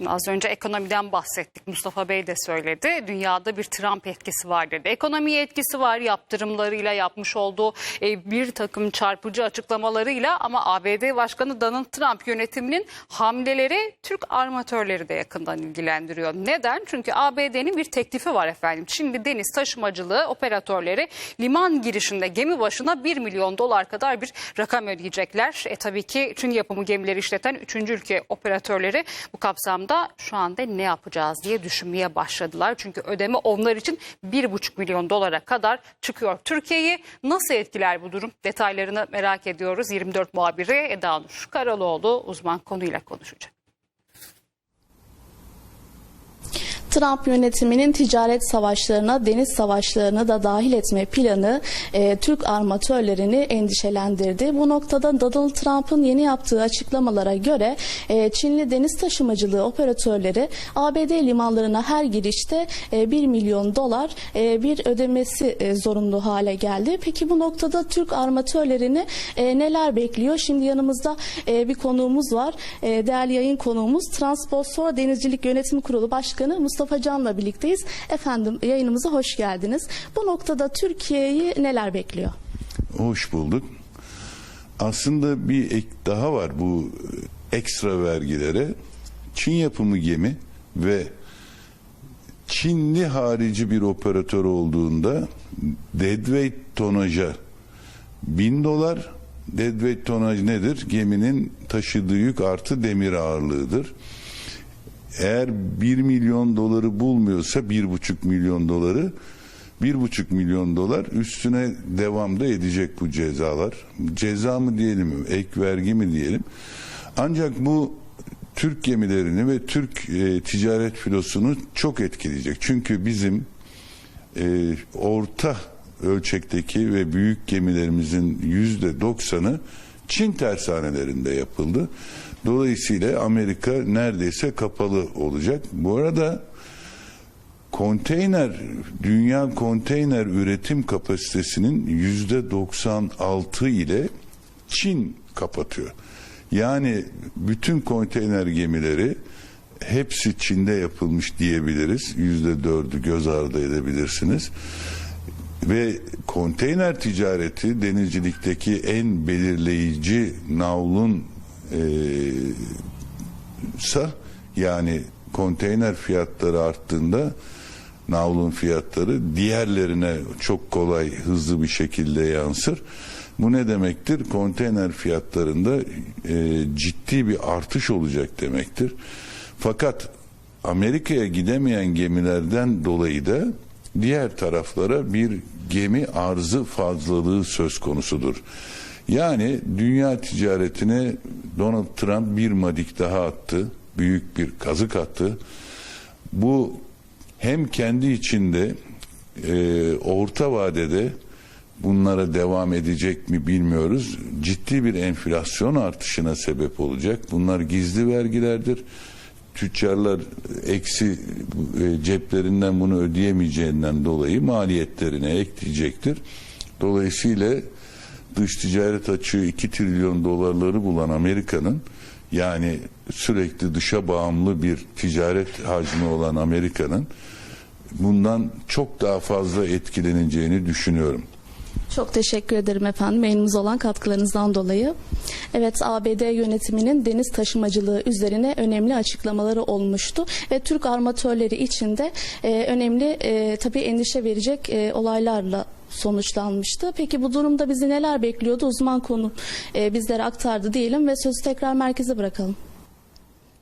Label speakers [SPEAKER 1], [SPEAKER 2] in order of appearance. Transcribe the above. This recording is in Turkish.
[SPEAKER 1] Şimdi az önce ekonomiden bahsettik. Mustafa Bey de söyledi. Dünyada bir Trump etkisi var dedi. Ekonomiye etkisi var yaptırımlarıyla yapmış olduğu e, bir takım çarpıcı açıklamalarıyla ama ABD Başkanı Donald Trump yönetiminin hamleleri Türk armatörleri de yakından ilgilendiriyor. Neden? Çünkü ABD'nin bir teklifi var efendim. Şimdi deniz taşımacılığı operatörleri liman girişinde gemi başına 1 milyon dolar kadar bir rakam ödeyecekler. E tabii ki Çin yapımı gemileri işleten 3. ülke operatörleri bu kapsamda şu anda ne yapacağız diye düşünmeye başladılar. Çünkü ödeme onlar için 1,5 milyon dolara kadar çıkıyor. Türkiye'yi nasıl etkiler bu durum? Detaylarını merak ediyoruz. 24 muhabiri Eda Nur Karaloğlu uzman konuyla konuşacak.
[SPEAKER 2] Trump yönetiminin ticaret savaşlarına, deniz savaşlarını da dahil etme planı e, Türk armatörlerini endişelendirdi. Bu noktada Donald Trump'ın yeni yaptığı açıklamalara göre e, Çinli deniz taşımacılığı operatörleri ABD limanlarına her girişte e, 1 milyon dolar e, bir ödemesi e, zorunlu hale geldi. Peki bu noktada Türk armatörlerini e, neler bekliyor? Şimdi yanımızda e, bir konuğumuz var. E, değerli yayın konuğumuz Transbosfor Denizcilik Yönetimi Kurulu Başkanı Mustafa Can'la birlikteyiz. Efendim yayınımıza hoş geldiniz. Bu noktada Türkiye'yi neler bekliyor?
[SPEAKER 3] Hoş bulduk. Aslında bir ek daha var bu ekstra vergilere. Çin yapımı gemi ve Çinli harici bir operatör olduğunda deadweight tonaja 1000 dolar deadweight tonaj nedir? Geminin taşıdığı yük artı demir ağırlığıdır. Eğer 1 milyon doları bulmuyorsa 1,5 milyon doları 1,5 milyon dolar üstüne devamda edecek bu cezalar. Ceza mı diyelim, ek vergi mi diyelim. Ancak bu Türk gemilerini ve Türk e, ticaret filosunu çok etkileyecek. Çünkü bizim e, orta ölçekteki ve büyük gemilerimizin yüzde doksanı Çin tersanelerinde yapıldı. Dolayısıyla Amerika neredeyse kapalı olacak. Bu arada konteyner, dünya konteyner üretim kapasitesinin yüzde 96 ile Çin kapatıyor. Yani bütün konteyner gemileri hepsi Çin'de yapılmış diyebiliriz. Yüzde dördü göz ardı edebilirsiniz. Ve konteyner ticareti denizcilikteki en belirleyici navlun e, sa yani konteyner fiyatları arttığında navlun fiyatları diğerlerine çok kolay hızlı bir şekilde yansır. Bu ne demektir? Konteyner fiyatlarında e, ciddi bir artış olacak demektir. Fakat Amerika'ya gidemeyen gemilerden dolayı da diğer taraflara bir gemi arzı fazlalığı söz konusudur. Yani dünya ticaretine Donald Trump bir madik daha attı. Büyük bir kazık attı. Bu hem kendi içinde e, orta vadede bunlara devam edecek mi bilmiyoruz. Ciddi bir enflasyon artışına sebep olacak. Bunlar gizli vergilerdir. Tüccarlar eksi e, ceplerinden bunu ödeyemeyeceğinden dolayı maliyetlerine ekleyecektir. Dolayısıyla dış ticaret açığı 2 trilyon dolarları bulan Amerika'nın yani sürekli dışa bağımlı bir ticaret hacmi olan Amerika'nın bundan çok daha fazla etkileneceğini düşünüyorum.
[SPEAKER 2] Çok teşekkür ederim efendim yayınımıza olan katkılarınızdan dolayı. Evet ABD yönetiminin deniz taşımacılığı üzerine önemli açıklamaları olmuştu ve Türk armatörleri için de e, önemli e, tabii endişe verecek e, olaylarla sonuçlanmıştı. Peki bu durumda bizi neler bekliyordu? Uzman konu e, bizlere aktardı diyelim ve sözü tekrar merkeze bırakalım.